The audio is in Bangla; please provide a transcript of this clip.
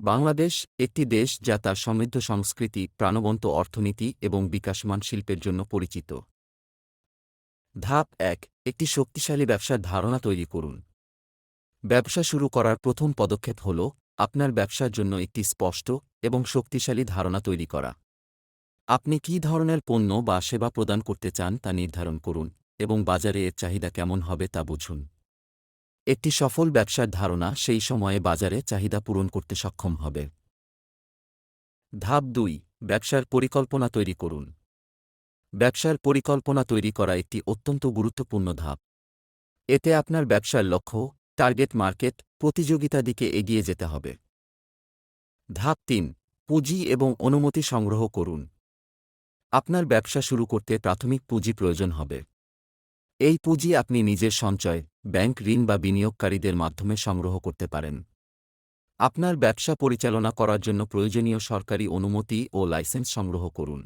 বাংলাদেশ একটি দেশ যা তার সমৃদ্ধ সংস্কৃতি, প্রাণবন্ত অর্থনীতি এবং বিকাশমান শিল্পের জন্য পরিচিত। ধাপ এক, একটি শক্তিশালী ব্যবসার ধারণা তৈরি করুন। ব্যবসা শুরু করার প্রথম পদক্ষেপ হল আপনার ব্যবসার জন্য একটি স্পষ্ট এবং শক্তিশালী ধারণা তৈরি করা। আপনি কী ধরনের পণ্য বা সেবা প্রদান করতে চান তা নির্ধারণ করুন এবং বাজারে এর চাহিদা কেমন হবে তা বুঝুন। একটি সফল ব্যবসার ধারণা সেই সময়ে বাজারে চাহিদা পূরণ করতে সক্ষম হবে। ধাপ দুই, ব্যবসার পরিকল্পনা তৈরি করুন। ব্যবসার পরিকল্পনা তৈরি করা একটি অত্যন্ত গুরুত্বপূর্ণ ধাপ। এতে আপনার ব্যবসার লক্ষ্য, টার্গেট মার্কেট, প্রতিযোগিতা দিকে এগিয়ে যেতে হবে। ধাপ তিন, পুঁজি এবং অনুমতি সংগ্রহ করুন। আপনার ব্যবসা শুরু করতে প্রাথমিক পুঁজি প্রয়োজন হবে। এই পুঁজি আপনি নিজের সঞ্চয় ব্যাংক ঋণ বা বিনিয়োগকারীদের মাধ্যমে সংগ্রহ করতে পারেন। আপনার ব্যবসা পরিচালনা করার জন্য প্রয়োজনীয় সরকারি অনুমতি ও লাইসেন্স সংগ্রহ করুন।